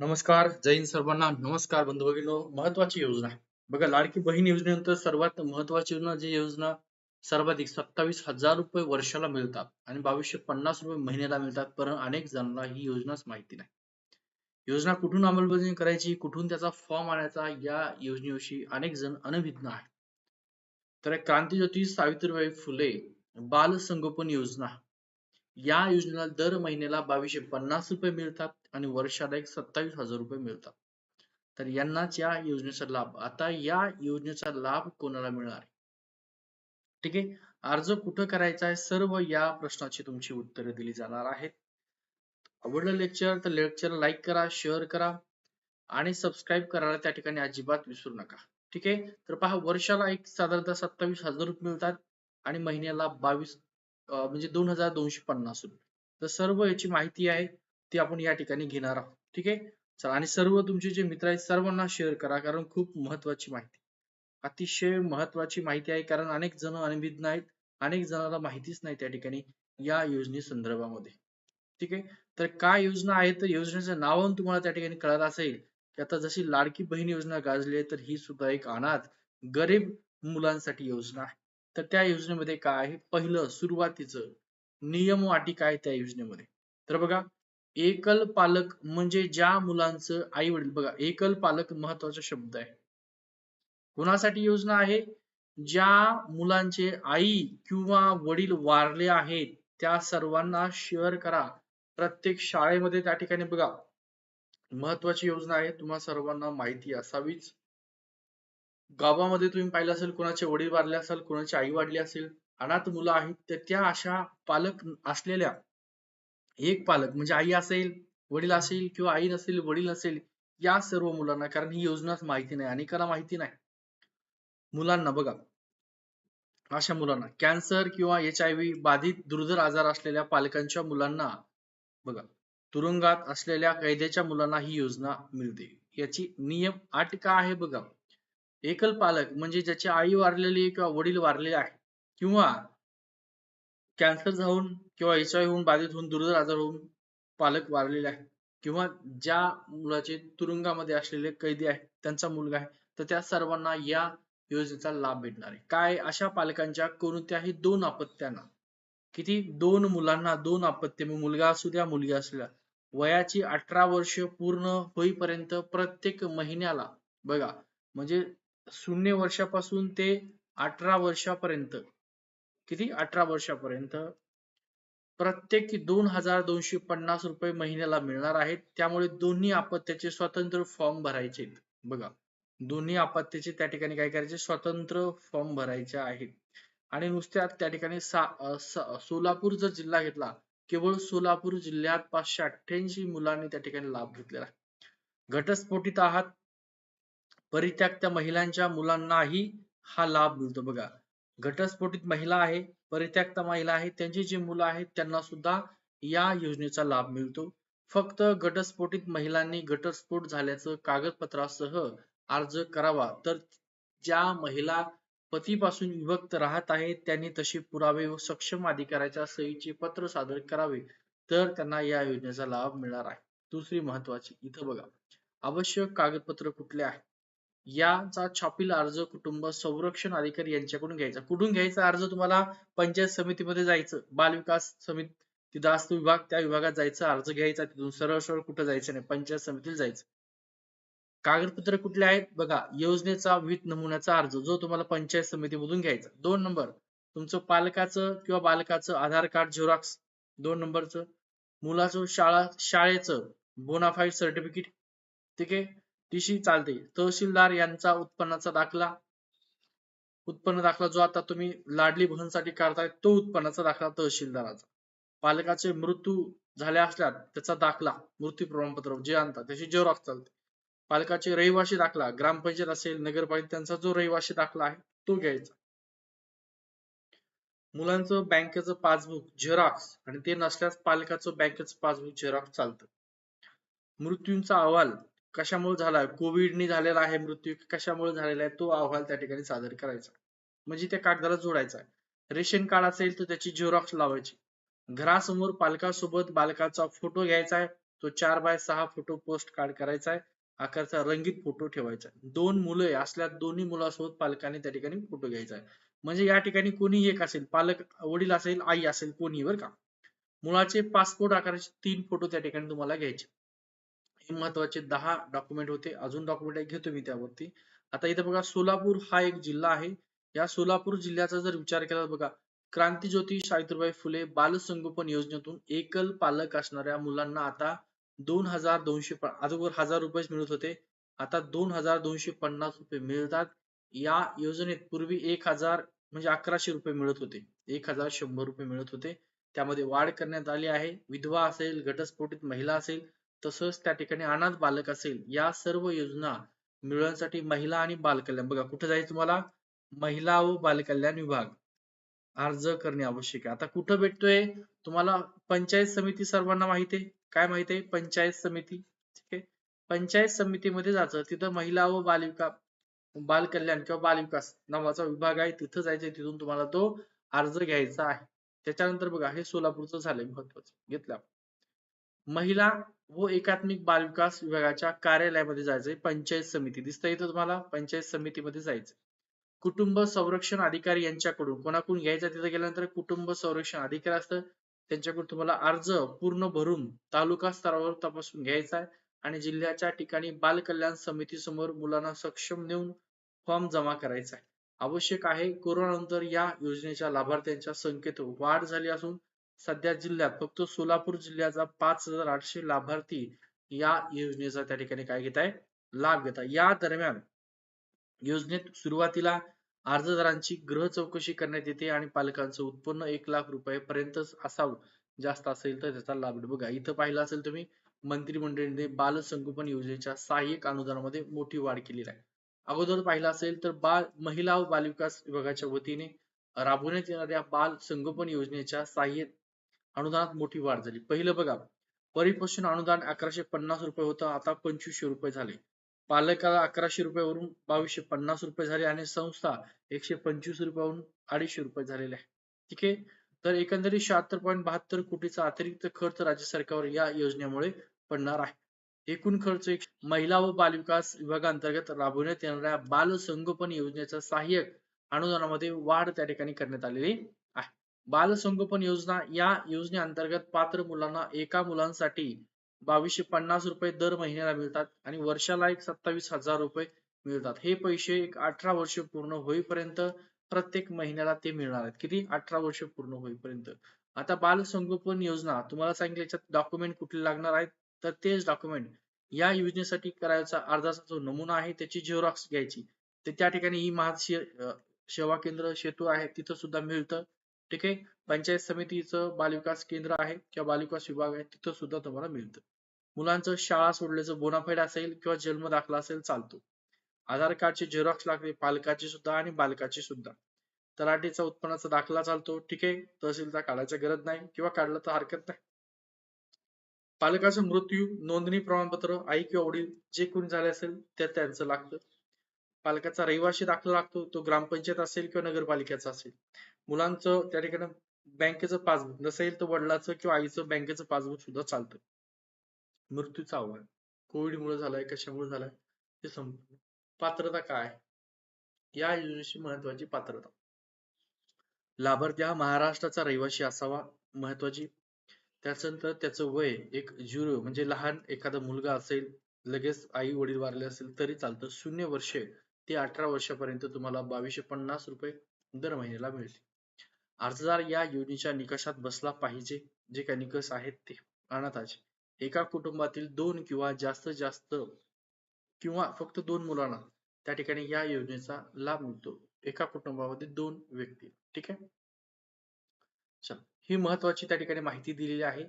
नमस्कार जैन सर्वांना. नमस्कार बंधू भगिनीनो महत्वाची योजना. बघा लाडकी बहीण योजनेनंतर सर्वात महत्वाची योजना जी योजना सर्वाधिक सत्तावीस हजार रुपये वर्षाला मिळतात आणि बावीसशे पन्नास रुपये महिन्याला मिळतात पण अनेक जणांना ही योजनाच माहिती नाही. योजना कुठून अंमलबजावणी करायची कुठून त्याचा फॉर्म आणायचा या योजनेविषयी अनेक जण अनभिज्ञ आहेत. तर क्रांतीज्योती सावित्रीबाई फुले बाल संगोपन योजना. या योजनेला दर महिन्याला बावीसशे पन्नास रुपये मिळतात आणि वर्षाला एक सत्तावीस हजार रुपये मिळतात. तर यांनाच या योजनेचा लाभ. आता या योजनेचा लाभ कोणाला मिळणार ठीक आहे? अर्ज कुठं करायचा आहे? सर्व या प्रश्नाची तुमची उत्तरे दिली जाणार आहेत. आवडलं लेक्चर तर लेक्चर लाईक करा शेअर करा आणि सबस्क्राईब करायला त्या ठिकाणी अजिबात विसरू नका. ठीक आहे? तर पहा वर्षाला एक साधारणतः सत्तावीस हजार रुपये मिळतात आणि महिन्याला बावीस म्हणजे दोन हजार दोनशे पन्नास रुपये तर सर्व याची माहिती आहे ती आपण या ठिकाणी घेणार आहोत. ठीक आहे? चला आणि सर्व तुमचे जे मित्र आहेत सर्वांना शेअर करा कारण खूप महत्वाची माहिती. अतिशय महत्वाची माहिती आहे कारण अनेक जण अनभिज्ञ आहेत अनेक जणांना माहितीच नाही त्या ठिकाणी या योजने संदर्भामध्ये. ठीक आहे? तर काय योजना आहे तर योजनेचं नाव तुम्हाला त्या ठिकाणी कळत असेल की आता जशी लाडकी बहीण योजना गाजली आहे तर ही सुद्धा एक अनाथ गरीब मुलांसाठी योजना आहे. तर त्या योजनेमध्ये काय आहे? पहिलं सुरुवातीचं नियम वाटी काय त्या योजनेमध्ये? तर बघा एकल पालक म्हणजे ज्या मुलांचं आई वडील बघा एकल पालक महत्त्वाचा शब्द आहे. कोणासाठी योजना आहे? ज्या मुलांचे आई किंवा वडील वारले आहेत त्या सर्वांना शेअर करा. प्रत्येक शाळेमध्ये त्या ठिकाणी बघा महत्वाची योजना आहे तुम्हा सर्वांना माहिती असावीच. गावामध्ये तुम्ही पाहिलं असेल कोणाचे वडील वारले असेल कोणाची आई वाढली असेल अनाथ मुलं आहेत तर त्या अशा पालक असलेल्या एक पालक म्हणजे आई असेल वडील असेल किंवा आई नसेल वडील नसेल या सर्व मुलांना कारण ही योजनाच माहिती नाही अनेकांना माहिती नाही. मुलांना बघा अशा मुलांना कॅन्सर किंवा एच आय व्ही बाधित दुर्धर आजार असलेल्या पालकांच्या मुलांना बघा तुरुंगात असलेल्या कैद्याच्या मुलांना ही योजना मिळते. याची नियम अट का आहे बघा? एकल पालक म्हणजे ज्याची आई वारलेली किंवा वडील वारलेले आहे किंवा कॅन्सर जाऊन किंवा एच आय होऊन बाधित होऊन दुर्धर आजार होऊन पालक वारलेले आहे किंवा ज्या मुलाचे तुरुंगामध्ये असलेले कैदी आहे त्यांचा मुलगा आहे तर त्या सर्वांना या योजनेचा लाभ भेटणार आहे. काय अशा पालकांच्या कोणत्याही दोन अपत्यांना किती दोन मुलांना दोन अपत्य मुलगा असू द्या मुलगी असू द्या वयाची अठरा वर्ष पूर्ण होईपर्यंत प्रत्येक महिन्याला बघा म्हणजे शून्य वर्षापासून ते अठरा वर्षापर्यंत. किती? अठरा वर्षापर्यंत. प्रत्येकी दोन हजार दोनशे पन्नास रुपये महिन्याला मिळणार आहेत. त्यामुळे दोन्ही अपत्याचे स्वतंत्र फॉर्म भरायचे बघा दोन्ही अपत्याचे त्या ठिकाणी काय करायचे? स्वतंत्र फॉर्म भरायचे आहेत. आणि नुसत्या त्या ठिकाणी सा- सोलापूर जर जिल्हा घेतला केवळ सोलापूर जिल्ह्यात पाचशे अठ्ठ्याऐंशी मुलांनी त्या ठिकाणी लाभ घेतलेला घटस्फोटीत आहात परित्यक्त्या महिलांच्या मुलांनाही हा लाभ मिळतो. बघा घटस्फोटित महिला आहे परित्यक्ता महिला आहे त्यांची जी मुलं आहेत त्यांना सुद्धा या योजनेचा लाभ मिळतो. फक्त घटस्फोटित महिलांनी घटस्फोट झाल्याचं कागदपत्रासह अर्ज करावा. तर ज्या महिला पतीपासून विभक्त राहत आहेत त्यांनी तसे पुरावे व सक्षम अधिकाऱ्याच्या सहीचे पत्र सादर करावे. तर त्यांना या योजनेचा लाभ मिळणार आहे. दुसरी महत्वाची इथं बघा आवश्यक कागदपत्र कुठले आहे याचा छापील अर्ज कुटुंब संरक्षण अधिकारी यांच्याकडून घ्यायचा. कुठून घ्यायचा अर्ज? तुम्हाला पंचायत समितीमध्ये जायचं. बाल विकास समिती तिथं असतो विभाग त्या विभागात जायचं. अर्ज घ्यायचा. तिथून सरळ सरळ कुठं जायचं नाही. पंचायत समितीला जायचं. कागदपत्र कुठले आहेत? बघा योजनेचा विहित नमुन्याचा अर्ज जो तुम्हाला पंचायत समितीमधून घ्यायचा. दोन नंबर तुमचं पालकाचं किंवा बालकाचं आधार कार्ड झेरॉक्स दोन नंबरचं. मुलाचं शाळा शाळेचं बोनाफाईड सर्टिफिकेट ठीक आहे? टीसी चालते. तहसीलदार यांचा उत्पन्नाचा दाखला. उत्पन्न दाखला जो आता तुम्ही लाडली बहनसाठी काढताय तो उत्पन्नाचा दाखला तहसीलदाराचा. पालकाचे मृत्यू झाले असल्यास त्याचा दाखला मृत्यू प्रमाणपत्र जे आणतात त्याची झेरॉक्स चालते. पालकाचे रहिवासी दाखला ग्रामपंचायत असेल नगरपालिका त्यांचा जो रहिवासी दाखला आहे तो घ्यायचा. मुलांचं बँकेचं पासबुक झेरॉक्स आणि ते नसल्यास पालकाचं बँकेचं पासबुक झेरॉक्स चालतं. मृत्यूंचा अहवाल कशामुळे झालाय? कोविडनी झालेला आहे मृत्यू कशामुळे झालेला आहे? तो अहवाल त्या ठिकाणी सादर करायचा. म्हणजे त्या कागदाला जोडायचा रेशन कार्ड असेल तर त्याची झेरॉक्स लावायची. घरासमोर पालकासोबत बालकाचा फोटो घ्यायचा आहे. तो चार बाय सहा फोटो पोस्ट कार्ड करायचा आहे. आकारचा रंगीत फोटो ठेवायचा आहे. दोन मुलं असल्या दोन्ही मुलासोबत पालकांनी त्या ठिकाणी फोटो घ्यायचा आहे. म्हणजे या ठिकाणी कोणी एक असेल पालक वडील असेल आई असेल कोणी बरं का. मुलाचे पासपोर्ट आकाराचे तीन फोटो त्या ठिकाणी तुम्हाला घ्यायचे. हे महत्त्वाचे दहा डॉक्युमेंट होते. अजून डॉक्युमेंट घेतो मी त्यावरती. आता इथे बघा सोलापूर हा एक जिल्हा आहे. या सोलापूर जिल्ह्याचा जर विचार केला बघा क्रांतीज्योती सावित्रीबाई फुले बालसंगोपन योजनेतून एकल पालक असणाऱ्या मुलांना आता दोन हजार दोनशे अगोदर हजार रुपये मिळत होते. आता दोन हजार दोनशे पन्नास रुपये मिळतात. या योजनेत पूर्वी एक हजार म्हणजे अकराशे रुपये मिळत होते. एक हजार शंभर रुपये मिळत होते. त्यामध्ये वाढ करण्यात आली आहे. विधवा असेल घटस्फोटित महिला असेल तसंच त्या ठिकाणी अनाथ बालक असेल या सर्व योजना मिळवण्यासाठी महिला आणि बालकल्याण. बघा कुठे जायचं तुम्हाला? महिला व बालकल्याण विभाग. अर्ज करणे आवश्यक आहे. आता कुठं भेटतोय? तुम्हाला पंचायत समिती सर्वांना माहिती आहे. काय माहिती आहे? पंचायत समिती. ठीक आहे? पंचायत समितीमध्ये जायचं. तिथं महिला व बालविका बालकल्याण किंवा बालविकास नावाचा विभाग आहे. तिथं जायचं तिथून तुम्हाला तो अर्ज घ्यायचा आहे. त्याच्यानंतर बघा हे सोलापूरचं झालंय महत्वाचं. घेतलं महिला व एकात्मिक बालविकास विभागाच्या कार्यालयामध्ये जायचंय पंचायत समिती. दिसतंय इथं तुम्हाला? पंचायत समितीमध्ये जायचं कुटुंब संरक्षण अधिकारी यांच्याकडून कोणाकडून घ्यायचा तिथे गेल्यानंतर कुटुंब संरक्षण अधिकारी असतं. त्यांच्याकडून तुम्हाला अर्ज पूर्ण भरून तालुका स्तरावर तपासून घ्यायचा आहे आणि जिल्ह्याच्या ठिकाणी बाल कल्याण समिती समोर मुलांना सक्षम नेऊन फॉर्म जमा करायचा आहे. आवश्यक आहे कोरोना नंतर या योजनेच्या लाभार्थ्यांच्या संख्येत वाढ झाली असून सध्या जिल्ह्यात फक्त सोलापूर जिल्ह्याचा पाच हजार आठशे लाभार्थी या योजनेचा त्या ठिकाणी काय घेत आहे? लाभ घेत आहे. या दरम्यान योजनेत सुरुवातीला अर्जदारांची गृह चौकशी करण्यात येते आणि पालकांचं उत्पन्न एक लाख रुपये रुपयापर्यंतच असावं. जास्त असेल तर त्याचा लाभ बघा. इथं पाहिलं असेल तुम्ही मंत्रिमंडळाने बाल संगोपन योजनेच्या सहाय्यक अनुदानामध्ये मोठी वाढ केलेली आहे. अगोदर पाहिलं असेल तर बाल महिला व बालविकास विभागाच्या वतीने राबवण्यात येणाऱ्या बाल संगोपन योजनेच्या सहाय्यक अनुदानात मोठी वाढ झाली. पहिलं बघा परिपोषण अनुदान अकराशे पन्नास रुपये होतं आता पंचवीसशे रुपये झाले. पालकाला अकराशे रुपयावरून बावीसशे पन्नास रुपये झाले आणि संस्था एकशे पंचवीस रुपयावरून अडीचशे रुपये झालेले आहे. ठीक आहे? तर एकंदरीत शहात्तर पॉईंट बहात्तर कोटीचा अतिरिक्त खर्च राज्य सरकारवर या योजनेमुळे पडणार आहे. एकूण खर्च एक महिला व बालविकास विभागांतर्गत राबवण्यात येणाऱ्या बाल संगोपन योजनेचा सहाय्यक अनुदानामध्ये वाढ त्या ठिकाणी करण्यात आलेली बालसंगोपन बाल संगोपन योजना या योजनेअंतर्गत पात्र मुलांना एका मुलांसाठी बावीसशे पन्नास रुपये दर महिन्याला मिळतात आणि वर्षाला एक सत्तावीस हजार रुपये मिळतात. हे पैसे एक अठरा वर्ष पूर्ण होईपर्यंत प्रत्येक महिन्याला ते मिळणार आहेत. किती? अठरा वर्ष पूर्ण होईपर्यंत. आता बाल संगोपन योजना तुम्हाला सांगितलं याच्यात डॉक्युमेंट कुठले लागणार आहेत? तर तेच डॉक्युमेंट या योजनेसाठी करायचा अर्जाचा जो नमुना आहे त्याची झेरॉक्स घ्यायची. तर त्या ठिकाणी ही महाशे सेवा केंद्र सेतू आहे तिथं सुद्धा मिळतं. ठीक आहे? पंचायत समितीचं बालविकास केंद्र आहे किंवा बालविकास विभाग आहे तिथं सुद्धा तुम्हाला मिळतं. मुलांचं शाळा सोडल्याचं बोनाफाईड असेल किंवा जन्म दाखला असेल चालतो. आधार कार्डचे झेरॉक्स लागते पालकाचे सुद्धा आणि बालकाचे सुद्धा. तलाठीचा उत्पन्नाचा दाखला चालतो ठीक आहे? तहसीलचा काढायची गरज नाही किंवा काढलं तर हरकत नाही. पालकाचा मृत्यू नोंदणी प्रमाणपत्र आई किंवा वडील जे कोणी झाले असेल ते त्यांचं लागतं. पालकाचा रहिवासी दाखला लागतो तो ग्रामपंचायत असेल किंवा नगरपालिकेचा असेल. मुलांचं त्या ठिकाणी बँकेचं पासबुक नसेल तर वडिलाचं किंवा आईचं बँकेचं पासबुक सुद्धा चालतं. मृत्यूचं आव्हान कोविड मुळे झालाय कशामुळे झालाय ते संपूर्ण. पात्रता काय? या योजनेची महत्वाची पात्रता. लाभार्थी हा महाराष्ट्राचा रहिवासी असावा महत्वाची त्याच्यानंतर त्याचं वय एक झिरो म्हणजे लहान एखादा मुलगा असेल लगेच आई वडील वारले असेल तरी चालतं. शून्य वर्षे ते अठरा वर्षापर्यंत तुम्हाला बावीसशे पन्नास रुपये दर महिन्याला मिळतील. अर्जदार या योजनेच्या निकषात बसला पाहिजे जे काही निकष आहेत ते अनाथाचे एका कुटुंबातील दोन किंवा जास्त जास्त किंवा फक्त दोन मुलांना त्या ठिकाणी या योजनेचा लाभ मिळतो. एका कुटुंबामध्ये दोन व्यक्ती. ठीक आहे? चल. ही महत्वाची त्या ठिकाणी माहिती दिलेली आहे.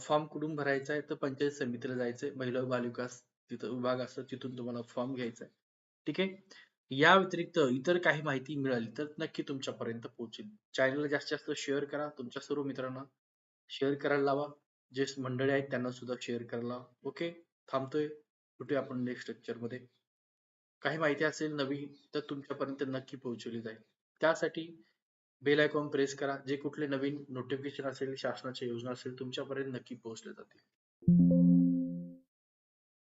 फॉर्म कुठून भरायचा आहे? तर पंचायत समितीला जायचंय. महिला बालविकास तिथं विभाग असतो तिथून तुम्हाला फॉर्म घ्यायचा आहे. ठीक आहे? या व्यतिरिक्त इतर काही माहिती मिळाली तर नक्की तुमच्यापर्यंत पोहोचेल. चॅनलला जास्तीत जास्त शेअर करा. तुमच्या सर्व मित्रांना शेअर करायला लावा. जे मंडळी आहेत त्यांना सुद्धा शेअर करायला ओके थांबतोय. कुठे आपण नेक्स्ट लेक्चरमध्ये. काही माहिती असेल नवीन तर तुमच्यापर्यंत नक्की पोहोचवली जाईल. त्यासाठी बेल आयकॉन प्रेस करा. जे कुठले नवीन नोटिफिकेशन असेल शासनाच्या योजना असेल तुमच्यापर्यंत नक्की पोहोचले जातील.